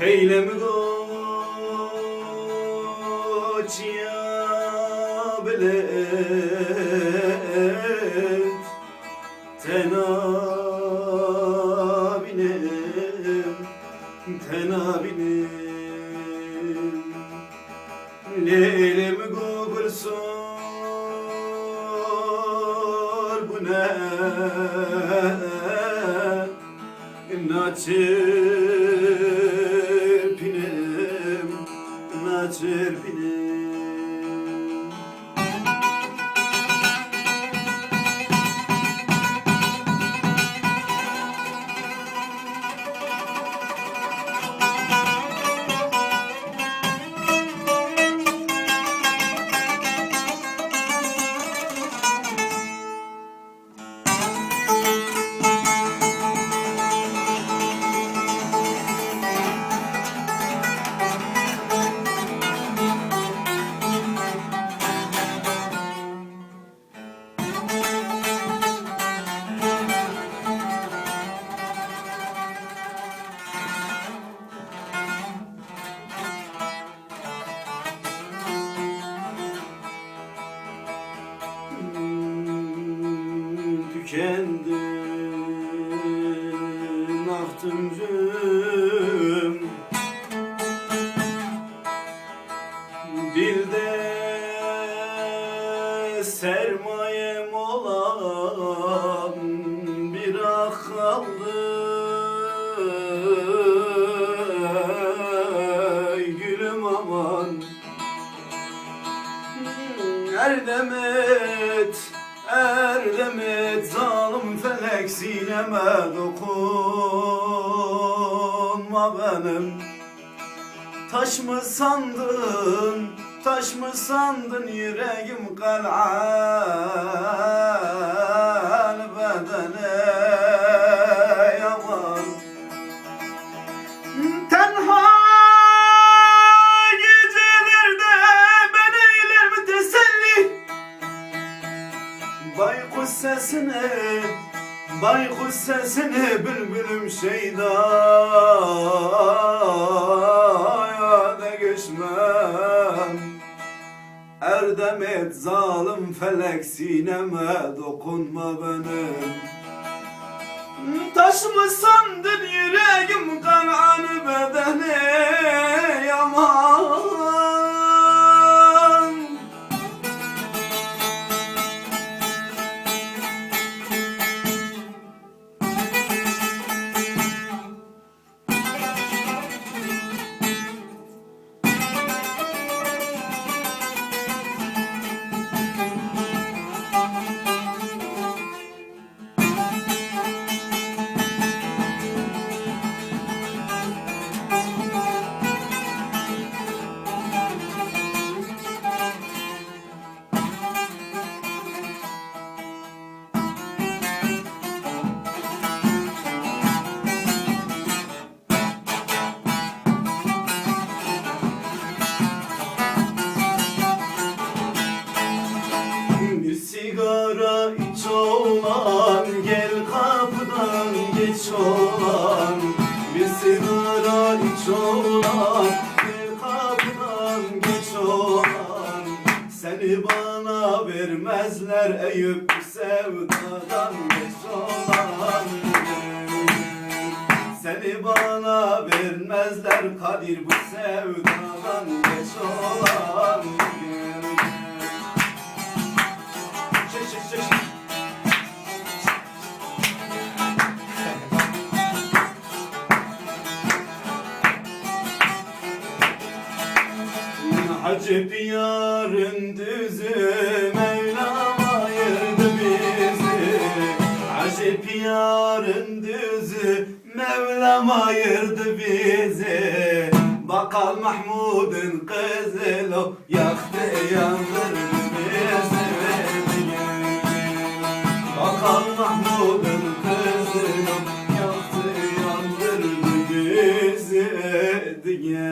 Leylem goç ya bilet Tenabinem, tenabinem Leylem gobur sor bu ne? Naçırpinem, naçırpinem Hmm, Tükendi ahtımcım Dilde sermayem olan bir ah kaldı. Gülüm aman Erdemet, Erdemet Zalim felek sineme dokunma benim. Taş mı sandın, taş mı sandın? Yüreğim kal'an baykuş sesini bülbülüm şeyda. Da geçmem. Erdem et zalim felek sineme dokunma benim. Taş mı sandın yüreğim kananı bedeni iç olan Gel kapıdan geç olan. Bir sigara iç olan. Gel kapıdan geç olan. Seni bana vermezler Eyüp sevdadan geç olan. Seni bana vermezler Kadir bu sevdadan geç olan Şş, şş, şş. Acep yarın düzü Mevlam ayırdı bizi Acep yarın düzü Mevlam ayırdı bizi Bakal Mahmud'un kızı Yaktı yandırdı kızı